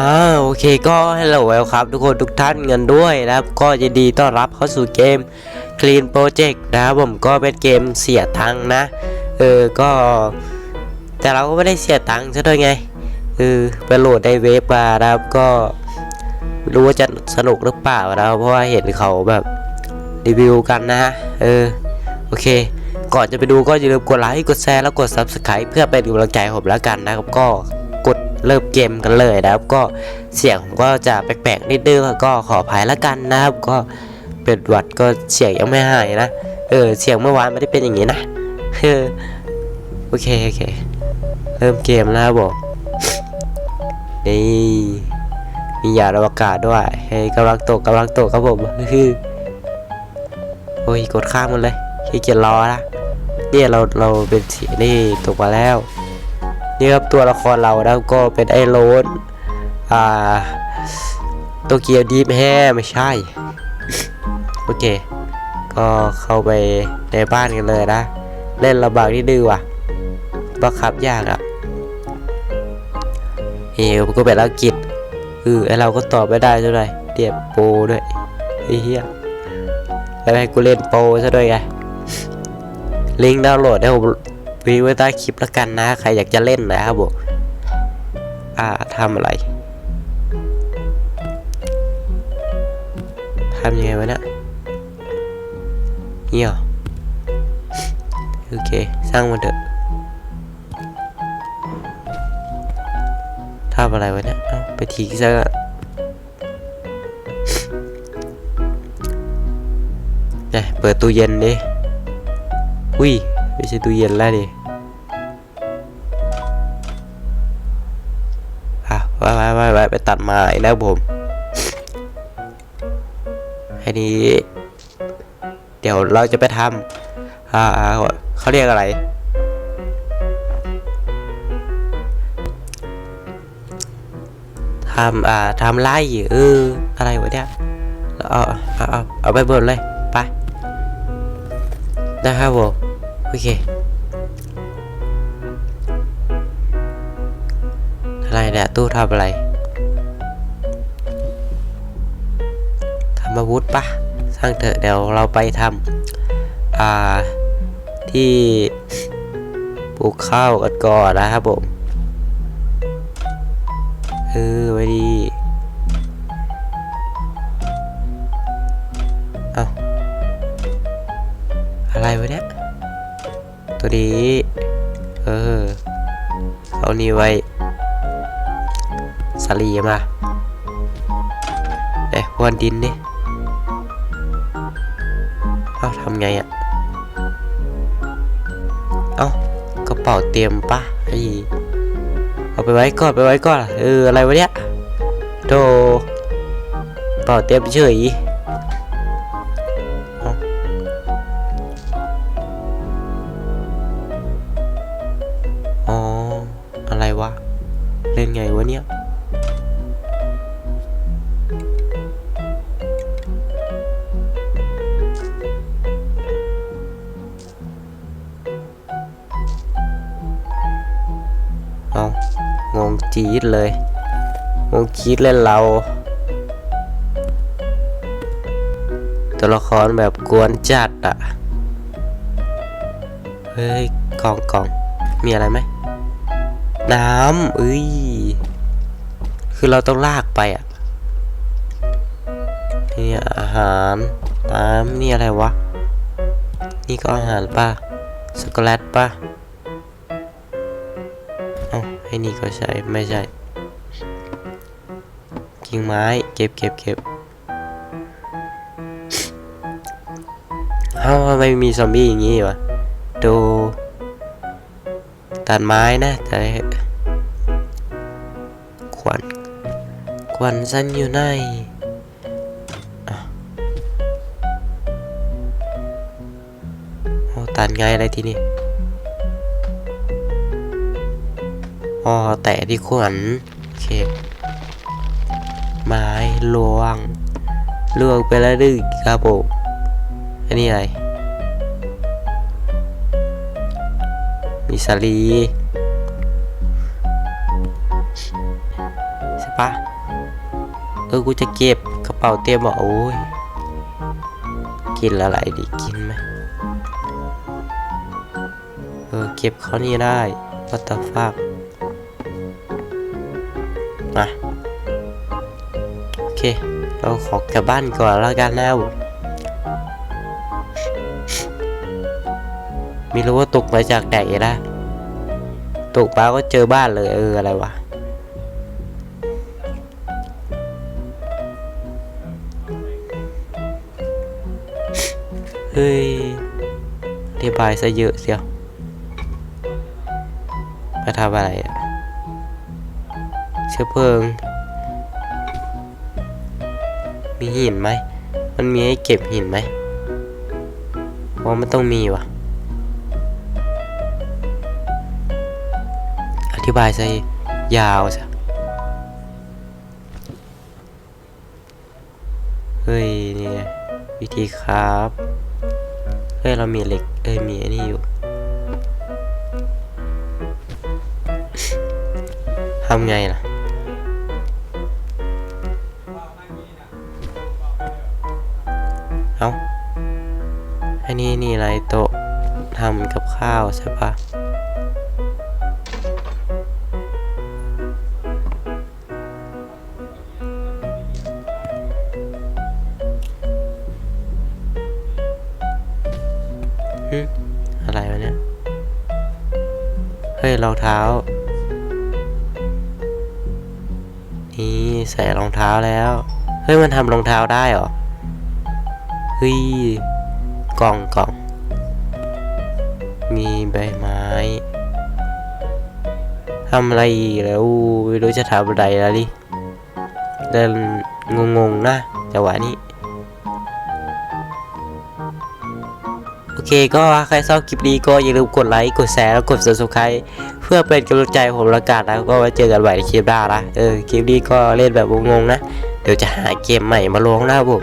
อ่าโอเคก็ฮัลโหลเวลครับ ทุกคนทุกท่านกันด้วยนะครับ ก็ยินดีต้อนรับเข้าสู่เกม Clean Project นะครับผมก็เป็นเกมเสียตังค์นะ เออก็ แต่เราก็ไม่ได้เสียตังค์ซะด้วยไงเออไปโหลดในเว็บมานะครับก็รู้ว่าจะสนุกหรือเปล่านะครับเพราะว่าเห็นเขาแบบรีวิวกันนะฮะเออโอเค ก่อนจะไปดูก็อย่าลืมกดไลค์กดแชร์แล้วกด Subscribe เพื่อเป็นกำลังใจผมแล้วกันนะครับก็ เริ่มเกมกันเลยนะครับ ก็เสียงผมก็จะแปลกๆนิดนึงก็ขออภัยล้วกันนะครับ ก็เป็นหวัดก็เสียงยังไม่หายนะเออเสียงเมื่อวานไม่ได้เป็นอย่างนี้นะเออโอเคโอเคเริ่มเกมแล้วบผมนี่มียาอวกาศด้วยเฮ้ยกำลังตกกำลังตกครับผมคือโอ้ยกดข้ามมันเลยขี้เกียจรอละเนี่ยเราเราเป็นสีนี่ตกมาแล้ว นี่ครับตัวละครเราแล้วก็เป็นไอโรนอ่าโตเกียวดีมแฮไม่ใช่ โอเค ก็เข้าไปในบ้านกันเลยนะ เล่นลำบากนิดนึงว่ะบังคับยากอะ่ะเฮ้ยมันก็เป็นอังกฤษเออไอเราก็ตอบไม่ได้เท่าไรเดียบโปด้วยไอ้เหี้ยแล้วให้กูเล่นโปซะด้วยไงลิงก์ดาวน์โหลดได้ผม วีไว้ใต้คลิปแล้วกันนะ ใครอยากจะเล่นนะครับผมอ่าทำอะไรทำยังไงวะเนี่ยเงี้ยเหรอโอเค สร้างมันเถอะทำอะไรวะเนี่ยเอ้าไปทีซะละเนี่ยเปิดตู้เย็นดิอุ้ย ไม่ใช่ตู้เย็นแล้วดิอะไปไปไปไปไปตัดไม้แล้วผมอันนี้ เดี๋ยวเราจะไปทำอ่าเขาเรียกอะไร ทำอ่าทำไล่เอออะไรวะเนี่ยเอาเอาเอาเอาไปเบิดเลย ไป นะครับผม โอเคอะไรเนี่ยตู้ทำอะไรทำอาวุธปะสร้างเถอะเดี๋ยวเราไปทำอ่าที่ปลูกข้าวกันก่อนนะครับผมเออไว้ดีเอาอะไรวะเนี่ย ตัวนี้ เออ เอานี่ไว้สลีมาเอ๊ะวันดินนี่เอาทำไงอะ่ะ เอากระเป๋าเตรียมปะไอ้เอาไปไว้ก่อนไปไว้ก่อน เออ อะไรวะเนี่ยโดกระเป๋าเตรียมเฉย เล่นไงวะเนี่ยเอางงจี๊ดเลยงงจี๊ดเล่นเรา ตัวละครแบบกวนจัดอะเฮ้ยกล่องกล่องมีอะไรไหม น้ำเอ้ย คือเราต้องลากไปอะนี่อาหารน้ำนี่อะไรวะ นี่ก็อาหารป่ะช็อกโกแลตป่ะเอ้าให้นี่ก็ใช่ไม่ใช่กิ่งไม้เก็บเก็บเก็บเอ้าทำไมมีซอมบี้อย่างงี้วะดูตัดไม้นะแต่ วันควันซันอยู่ไหนอะโอ้ตัดไงอะไรทีนี้อ๋อแตะที่ขวัญโอเค ไม้ลวงลวงไปแล้วดึกครับผมอันนี้อะไรมีสลี ปะ เออ กูจะเก็บกระเป๋าเตรียมบอกโอ้ย กินอะไรดีกินไหมเออ เก็บเขานี่ได้วัตฟากมาโอเค เราขอกลับบ้านก่อนแล้วกันนะผมไม่รู้ว่าตกมาจากไหนนะตกมาก็เจอบ้านเลยเอออะไรวะ เฮ้ยอธิบายซะเยอะเสียวมาทำอะไรอะเชื้อเพลิง มีหินไหม มันมีให้เก็บหินไหมเพราะมันต้องมีวะอธิบายซะยาวซะเฮ้ยเนี่ยวิธีครับ เฮ้ยเรามีเหล็กเอ้ยมีไอันนี้อยู่ทำไงล่ะเอาอันนี้นี่อะไรโต๊ะทำกับข้าวใช่ปะ เฮ้ยรองเท้า นี่ใส่รองเท้าแล้ว เฮ้ยมันทำรองเท้าได้เหรอ เฮ้ยกล่องกล่อง มีใบไม้ทำอะไรอีกแล้วไม่รู้จะทำอะไรแล้วดิเดินงงๆนะจังหวะนี้ อเคก็ใครชอบคลิปนี้ก็อย่าลืมกดไลค์กดแชร์แล้วกด subscribe เพื่อเป็นกำลังใจผมละกันนะก็ไว้เจอกันใหม่ในคลิปหน้านะเออคลิปนี้ก็เล่นแบบงงๆนะเดี๋ยวจะหาเกมใหม่มาลงนะครับผม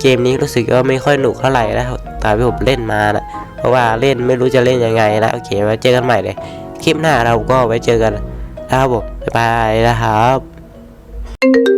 เกมนี้รู้สึกว่าไม่ค่อยหนุกเท่าไหร่แล้วตามที่ผมเล่นมานะเพราะว่าเล่นไม่รู้จะเล่นยังไงนะโอเคไว้เจอกันใหม่เลยคลิปหน้าเราก็ไว้เจอกันนะครับผมบ๊ายบายนะครับ